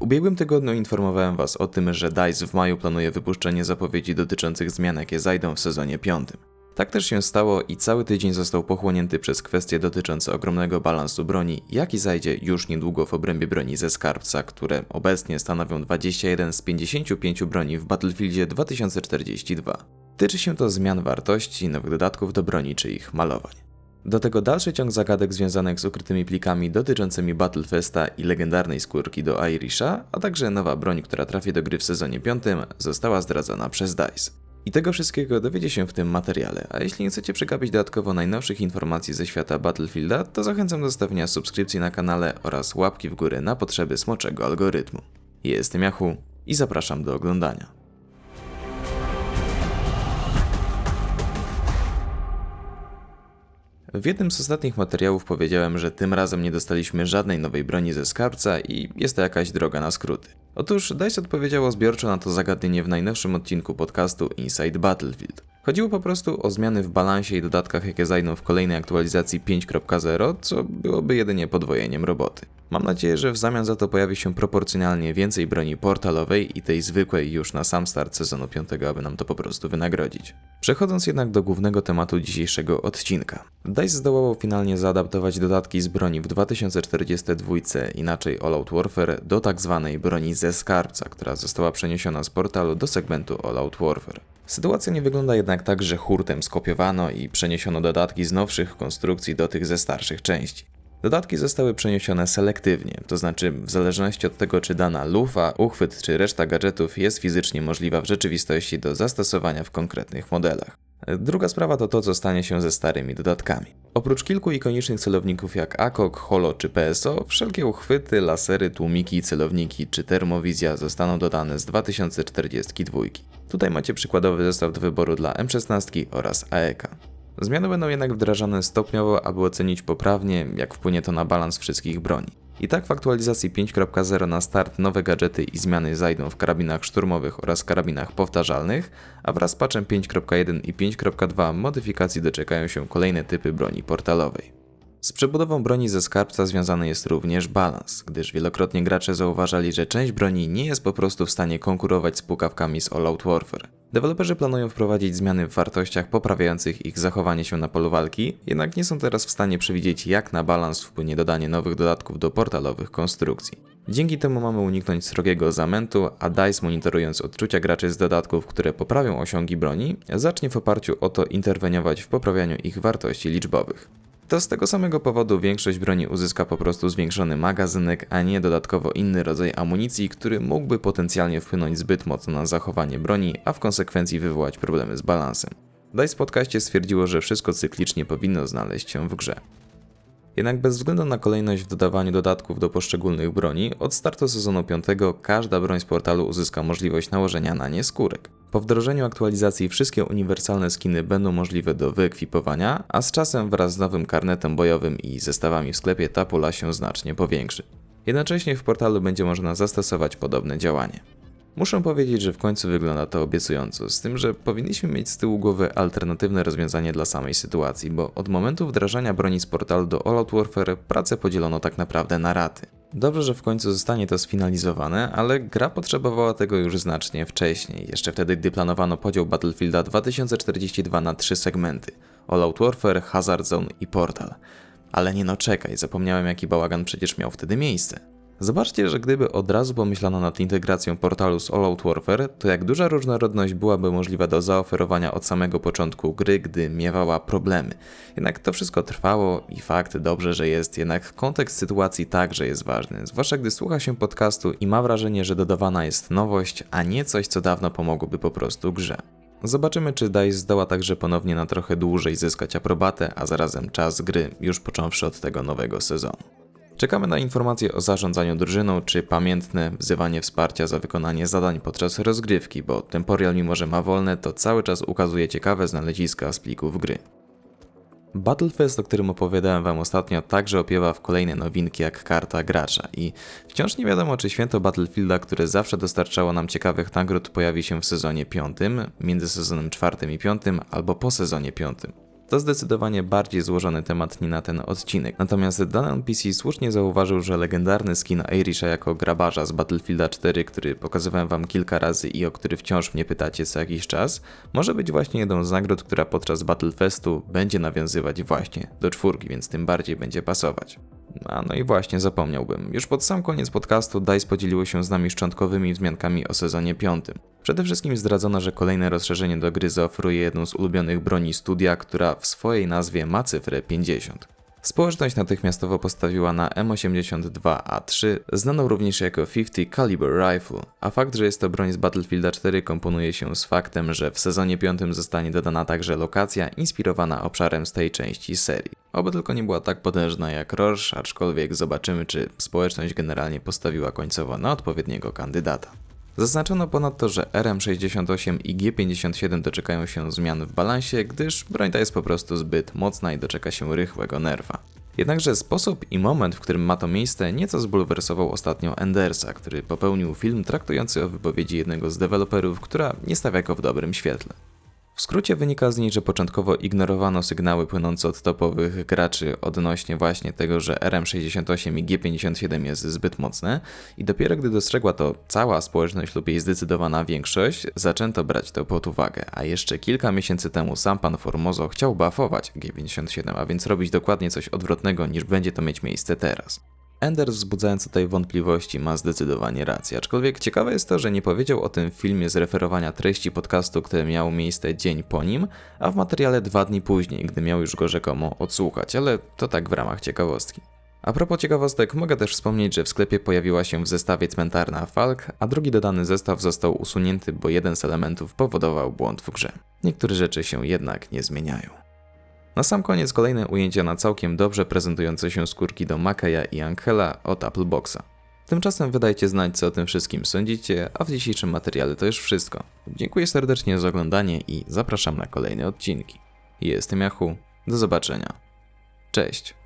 W ubiegłym tygodniu informowałem Was o tym, że DICE w maju planuje wypuszczenie zapowiedzi dotyczących zmian, jakie zajdą w sezonie piątym. Tak też się stało i cały tydzień został pochłonięty przez kwestie dotyczące ogromnego balansu broni, jaki zajdzie już niedługo w obrębie broni ze skarbca, które obecnie stanowią 21 z 55 broni w Battlefieldzie 2042. Tyczy się to zmian wartości, nowych dodatków do broni czy ich malowań. Do tego dalszy ciąg zagadek związanych z ukrytymi plikami dotyczącymi Battlefesta i legendarnej skórki do Irisha, a także nowa broń, która trafi do gry w sezonie 5, została zdradzona przez DICE. I tego wszystkiego dowiecie się w tym materiale, a jeśli nie chcecie przegapić dodatkowo najnowszych informacji ze świata Battlefielda, to zachęcam do zostawienia subskrypcji na kanale oraz łapki w górę na potrzeby smoczego algorytmu. Jestem Yahu i zapraszam do oglądania. W jednym z ostatnich materiałów powiedziałem, że tym razem nie dostaliśmy żadnej nowej broni ze skarbca i jest to jakaś droga na skróty. Otóż DICE odpowiedziało zbiorczo na to zagadnienie w najnowszym odcinku podcastu Inside Battlefield. Chodziło po prostu o zmiany w balansie i dodatkach, jakie zajdą w kolejnej aktualizacji 5.0, co byłoby jedynie podwojeniem roboty. Mam nadzieję, że w zamian za to pojawi się proporcjonalnie więcej broni portalowej i tej zwykłej już na sam start sezonu 5, aby nam to po prostu wynagrodzić. Przechodząc jednak do głównego tematu dzisiejszego odcinka. DICE zdołało finalnie zaadaptować dodatki z broni w 2042, inaczej All Out Warfare, do tak zwanej broni ze skarbca, która została przeniesiona z portalu do segmentu All Out Warfare. Sytuacja nie wygląda jednak tak, że hurtem skopiowano i przeniesiono dodatki z nowszych konstrukcji do tych ze starszych części. Dodatki zostały przeniesione selektywnie, to znaczy w zależności od tego, czy dana lufa, uchwyt czy reszta gadżetów jest fizycznie możliwa w rzeczywistości do zastosowania w konkretnych modelach. Druga sprawa to to, co stanie się ze starymi dodatkami. Oprócz kilku ikonicznych celowników jak AKOK, HOLO czy PSO, wszelkie uchwyty, lasery, tłumiki, celowniki czy termowizja zostaną dodane z 2042. Tutaj macie przykładowy zestaw do wyboru dla M16 oraz AEK. Zmiany będą jednak wdrażane stopniowo, aby ocenić poprawnie, jak wpłynie to na balans wszystkich broni. I tak w aktualizacji 5.0 na start nowe gadżety i zmiany zajdą w karabinach szturmowych oraz karabinach powtarzalnych, a wraz z patchem 5.1 i 5.2 modyfikacji doczekają się kolejne typy broni portalowej. Z przebudową broni ze skarbca związany jest również balans, gdyż wielokrotnie gracze zauważali, że część broni nie jest po prostu w stanie konkurować z pukawkami z All Out Warfare. Deweloperzy planują wprowadzić zmiany w wartościach poprawiających ich zachowanie się na polu walki, jednak nie są teraz w stanie przewidzieć jak na balans wpłynie dodanie nowych dodatków do portalowych konstrukcji. Dzięki temu mamy uniknąć srogiego zamętu, a DICE monitorując odczucia graczy z dodatków, które poprawią osiągi broni, zacznie w oparciu o to interweniować w poprawianiu ich wartości liczbowych to z tego samego powodu większość broni uzyska po prostu zwiększony magazynek, a nie dodatkowo inny rodzaj amunicji, który mógłby potencjalnie wpłynąć zbyt mocno na zachowanie broni, a w konsekwencji wywołać problemy z balansem. DICE podcaście stwierdziło, że wszystko cyklicznie powinno znaleźć się w grze. Jednak bez względu na kolejność w dodawaniu dodatków do poszczególnych broni, od startu sezonu 5 każda broń z portalu uzyska możliwość nałożenia na nie skórek. Po wdrożeniu aktualizacji wszystkie uniwersalne skiny będą możliwe do wyekwipowania, a z czasem wraz z nowym karnetem bojowym i zestawami w sklepie ta pula się znacznie powiększy. Jednocześnie w portalu będzie można zastosować podobne działanie. Muszę powiedzieć, że w końcu wygląda to obiecująco, z tym, że powinniśmy mieć z tyłu głowy alternatywne rozwiązanie dla samej sytuacji, bo od momentu wdrażania broni z portalu do All Out Warfare pracę podzielono tak naprawdę na raty. Dobrze, że w końcu zostanie to sfinalizowane, ale gra potrzebowała tego już znacznie wcześniej, jeszcze wtedy, gdy planowano podział Battlefielda 2042 na trzy segmenty: All Out Warfare, Hazard Zone i Portal. Ale nie no czekaj, zapomniałem jaki bałagan przecież miał wtedy miejsce. Zobaczcie, że gdyby od razu pomyślano nad integracją portalu z All Out Warfare, to jak duża różnorodność byłaby możliwa do zaoferowania od samego początku gry, gdy miewała problemy. Jednak to wszystko trwało i fakt dobrze, że jest, jednak kontekst sytuacji także jest ważny, zwłaszcza gdy słucha się podcastu i ma wrażenie, że dodawana jest nowość, a nie coś, co dawno pomogłoby po prostu grze. Zobaczymy, czy DICE zdoła także ponownie na trochę dłużej zyskać aprobatę, a zarazem czas gry, już począwszy od tego nowego sezonu. Czekamy na informacje o zarządzaniu drużyną, czy pamiętne wzywanie wsparcia za wykonanie zadań podczas rozgrywki, bo Temporial mimo że ma wolne, to cały czas ukazuje ciekawe znaleziska z plików gry. Battlefest, o którym opowiadałem wam ostatnio, także opiewa w kolejne nowinki jak karta gracza i wciąż nie wiadomo, czy święto Battlefielda, które zawsze dostarczało nam ciekawych nagród, pojawi się w sezonie 5, między sezonem 4 i 5, albo po sezonie 5. To zdecydowanie bardziej złożony temat na ten odcinek. Natomiast dany NPC słusznie zauważył, że legendarny skin Irisha jako grabarza z Battlefielda 4, który pokazywałem wam kilka razy i o który wciąż mnie pytacie co jakiś czas, może być właśnie jedną z nagród, która podczas Battlefestu będzie nawiązywać właśnie do czwórki, więc tym bardziej będzie pasować. A no i właśnie, zapomniałbym. Już pod sam koniec podcastu DICE podzieliło się z nami szczątkowymi wzmiankami o sezonie piątym. Przede wszystkim zdradzono, że kolejne rozszerzenie do gry zaoferuje jedną z ulubionych broni studia, która w swojej nazwie ma cyfrę 50. Społeczność natychmiastowo postawiła na M82A3, znaną również jako 50 Caliber Rifle, a fakt, że jest to broń z Battlefielda 4 komponuje się z faktem, że w sezonie 5 zostanie dodana także lokacja inspirowana obszarem z tej części serii. Oby tylko nie była tak potężna jak Roche, aczkolwiek zobaczymy, czy społeczność generalnie postawiła końcowo na odpowiedniego kandydata. Zaznaczono ponadto, że RM68 i G57 doczekają się zmian w balansie, gdyż broń ta jest po prostu zbyt mocna i doczeka się rychłego nerwa. Jednakże sposób i moment, w którym ma to miejsce, nieco zbulwersował ostatnio Endersa, który popełnił film traktujący o wypowiedzi jednego z deweloperów, która nie stawia go w dobrym świetle. W skrócie wynika z niej, że początkowo ignorowano sygnały płynące od topowych graczy odnośnie właśnie tego, że RM68 i G57 jest zbyt mocne i dopiero gdy dostrzegła to cała społeczność lub jej zdecydowana większość, zaczęto brać to pod uwagę, a jeszcze kilka miesięcy temu sam pan Formoso chciał buffować G57, a więc robić dokładnie coś odwrotnego niż będzie to mieć miejsce teraz. Enders wzbudzając tutaj wątpliwości ma zdecydowanie rację, aczkolwiek ciekawe jest to, że nie powiedział o tym w filmie z referowania treści podcastu, które miało miejsce dzień po nim, a w materiale dwa dni później, gdy miał już go rzekomo odsłuchać, ale to tak w ramach ciekawostki. A propos ciekawostek, mogę też wspomnieć, że w sklepie pojawiła się w zestawie cmentarna Falk, a drugi dodany zestaw został usunięty, bo jeden z elementów powodował błąd w grze. Niektóre rzeczy się jednak nie zmieniają. Na sam koniec kolejne ujęcia na całkiem dobrze prezentujące się skórki do Makeya i Angela od Appleboxa. Tymczasem wydajcie znać, co o tym wszystkim sądzicie, a w dzisiejszym materiale to już wszystko. Dziękuję serdecznie za oglądanie i zapraszam na kolejne odcinki. Jestem Yahu, do zobaczenia. Cześć!